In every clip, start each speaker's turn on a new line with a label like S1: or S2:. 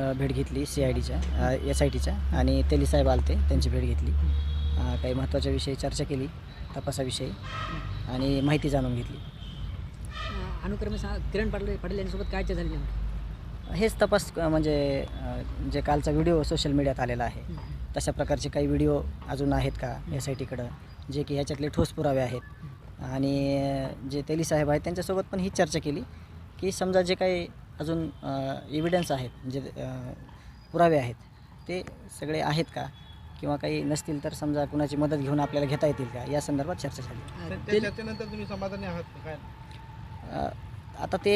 S1: भेट घेतली C I डीच्या एस आय टीच्या आणि तेली साहेब आलते त्यांची भेट घेतली. काही महत्त्वाच्या विषयी चर्चा केली तपासाविषयी आणि माहिती जाणून घेतली.
S2: अनुक्रमे सा किरण पाटील पाटील यांच्यासोबत काय चर्चा झाली?
S1: हेच तपास म्हणजे जे कालचा व्हिडिओ सोशल मीडियात आलेला आहे तशा प्रकारचे काही व्हिडिओ अजून आहेत का एस आय टीकडं जे की ह्याच्यातले ठोस पुरावे आहेत? आणि जे तेली साहेब आहेत त्यांच्यासोबत पण ही चर्चा केली की समजा जे काही अजून एव्हिडन्स आहेत जे अ, पुरावे आहेत. ते सगळे आहेत का? किंवा काही नसतील तर समजा कुणाची मदत घेऊन आपल्याला घेता येतील का? या संदर्भात चर्चा झाली.
S3: चर्चेनंतर तुम्ही समाधानी आहात का? काय?
S1: आता ते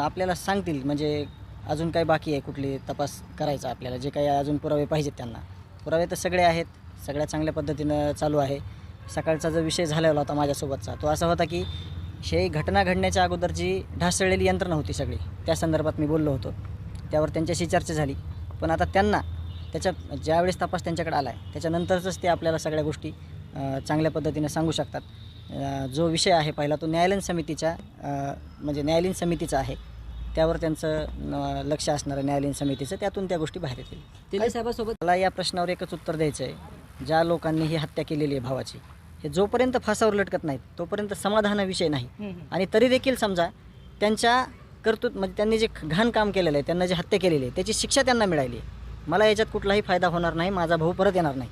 S1: आपल्याला सांगतील म्हणजे अजून काही बाकी आहे? कुठली तपास करायचा आपल्याला? जे काही अजून पुरावे पाहिजेत त्यांना. पुरावे तर सगळे आहेत सगळ्या चांगल्या पद्धतीनं चालू आहे. सकाळचा जो विषय झालेला होता माझ्यासोबतचा तो असा होता की हे घटना घडण्याच्या अगोदर जी ढासळलेली यंत्रणा होती सगळी. त्या संदर्भात मी बोललो होतो. त्यावर त्यांच्याशी चर्चा झाली. पण आता त्यांना त्याच्या ज्यावेळेस तपास त्यांच्याकडे आला आहे त्याच्यानंतरच ते आपल्याला सगळ्या गोष्टी चांगल्या पद्धतीने सांगू शकतात. जो विषय आहे पहिला तो न्यायालयीन समितीच्या अ, म्हणजे न्यायालयीन समितीचा आहे. त्यावर त्यांचं लक्ष असणारं न्यायालयीन समितीचं त्यातून त्या गोष्टी बाहेर येतील.
S2: तेली साहेबासोबत
S1: मला या प्रश्नावर एकच उत्तर द्यायचं आहे ज्या लोकांनी ही हत्या केलेली आहे भावाची हे जोपर्यंत फासावर लटकत नाहीत तोपर्यंत समाधान विषय नाही. आणि तरी देखील समजा त्यांच्या कर्तृत्व म्हणजे त्यांनी जे घाण काम केलेलं आहे त्यांना जी हत्या केलेली आहे त्याची शिक्षा त्यांना मिळाली आहे. मला याच्यात कुठलाही फायदा होणार नाही माझा भाऊ परत येणार नाही.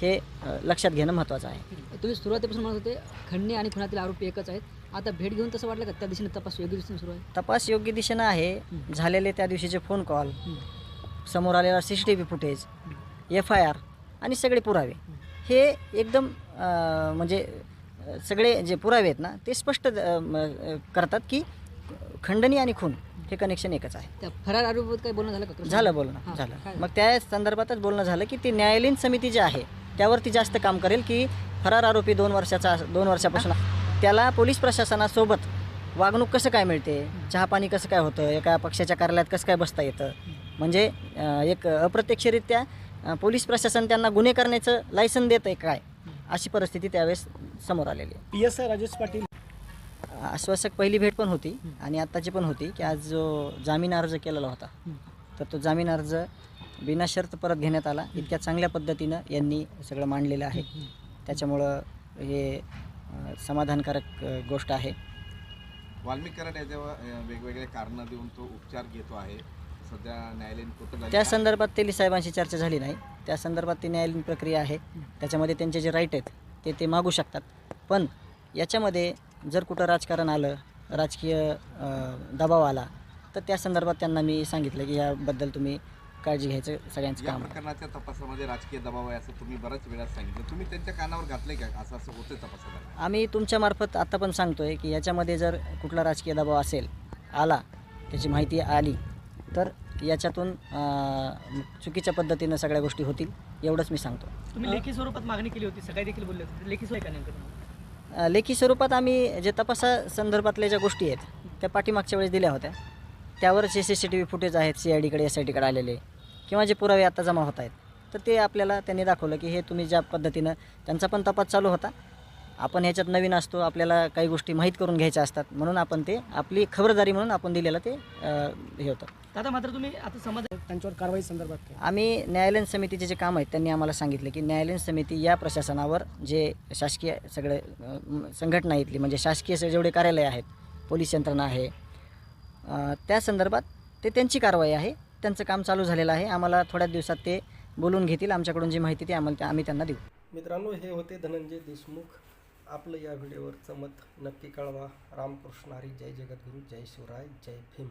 S1: हे लक्षात घेणं महत्त्वाचं आहे.
S2: तुम्ही सुरुवातीपासून म्हणत होते खंडणी आणि खुनातील आरोपी एकच आहेत. आता भेट घेऊन तसं वाटलं का त्या दिशेने तपास योग्य दिशेने सुरू आहे?
S1: तपास योग्य दिशेनं आहे. झालेले त्या दिवशीचे फोन कॉल. समोर आलेला C C T V footage F I R आणि सगळे पुरावे. हे एकदम म्हणजे सगळे जे पुरावे आहेत ना ते स्पष्ट करतात की खंडणी आणि खून हे कनेक्शन एकच आहे.
S2: फरार आरोपीबाबत काही बोलणं झालं का
S1: झालं बोलणं झालं? मग त्या संदर्भातच बोलणं झालं की ती न्यायालयीन समिती जी आहे त्यावरती जास्त काम करेल की फरार आरोपी दोन वर्षाचा दोन वर्षापासून त्याला पोलीस प्रशासनासोबत वागणूक कसं काय मिळते चहापाणी कसं काय होतं एका पक्षाच्या कार्यालयात कसं काय बसता येतं? म्हणजे एक अप्रत्यक्षरित्या पोलीस प्रशासन त्यांना गुन्हे करण्याचं लायसन देतं आहे काय अशी परिस्थिती त्यावेळेस समोर आलेली आहे.
S4: P S I Rajesh Patil.
S1: आश्वासक पहिली भेट पण होती आणि आत्ताची पण होती की आज जो जामीन अर्ज केलेला होता तर तो जामीन अर्ज बिनाशर्त परत घेण्यात आला. इतक्या चांगल्या पद्धतीनं यांनी सगळं मांडलेलं आहे. त्याच्यामुळं हे समाधानकारक गोष्ट आहे.
S3: वाल्मिक कराड वेगवेगळे कारणं देऊन तो उपचार घेतो आहे. सध्या न्यायालयीन कोर्ट
S1: त्या संदर्भात तेली साहेबांशी चर्चा झाली नाही. त्या संदर्भात ती न्यायालयीन प्रक्रिया आहे. त्याच्यामध्ये त्यांचे जे राईट आहेत ते ते मागू शकतात. पण याच्यामध्ये जर कुठं राजकारण आलं राजकीय दबाव आला तर त्या संदर्भात त्यांना मी सांगितलं की याबद्दल तुम्ही काळजी घ्यायचं सगळ्यांचं
S3: या
S1: काम.
S3: प्रकरणाच्या तपासामध्ये राजकीय दबाव आहे असं तुम्ही बऱ्याच वेळा सांगितलं. तुम्ही त्यांच्या कानावर घातले का? असं असं होतं तपासात
S1: आम्ही तुमच्यामार्फत आत्ता पण सांगतोय की याच्यामध्ये जर कुठला राजकीय दबाव असेल आला त्याची माहिती आली तर याच्यातून अं, चुकीच्या पद्धतीनं सगळ्या गोष्टी होतील एवढंच मी सांगतो.
S4: तुम्ही लेखी स्वरूपात मागणी केली होती सकाळी देखील बोलले होते. लेखी स्वरूप आहे का नेमकं तुम्हाला?
S1: अ, लेखी स्वरूपात आम्ही जे तपासा संदर्भातल्या ज्या गोष्टी आहेत त्या पाठीमागच्या वेळेस दिल्या होत्या. त्यावर जे C C T V footage आहेत सी आय डीकडे एस आय डीकडे आलेले किंवा जे पुरावे आता जमा होत आहेत तर ते आपल्याला त्यांनी दाखवलं की हे तुम्ही ज्या पद्धतीनं त्यांचा पण तपास चालू होता. आपण ह्याच्यात नवीन असतो आपल्याला काही गोष्टी माहीत करून घ्यायच्या असतात म्हणून आपण ते आपली खबरदारी म्हणून आपण दिलेलं ते हे होतं.
S4: दादा मात्र तुम्ही आता समाज त्यांच्यावर कारवाई संदर्भात?
S1: आम्ही न्यायालयीन समितीचे जे काम आहेत त्यांनी आम्हाला सांगितलं की न्यायालयीन समिती या प्रशासनावर जे शासकीय सगळे संघटना इथली म्हणजे शासकीय से- जेवढे कार्यालय आहेत पोलीस यंत्रणा आहे त्या संदर्भात ते त्यांची कारवाई आहे त्यांचं काम चालू झालेलं आहे आम्हाला थोड्या दिवसात ते बोलून घेतील आमच्याकडून जी माहिती ती आम्हाला आम्ही त्यांना देऊ.
S5: मित्रांनो हे होते धनंजय देशमुख. आपलं या व्हिडिओवरचं मत नक्की कळवा. रामकृष्ण हरी जय जगद्गुरू जय शिवराय जय भीम.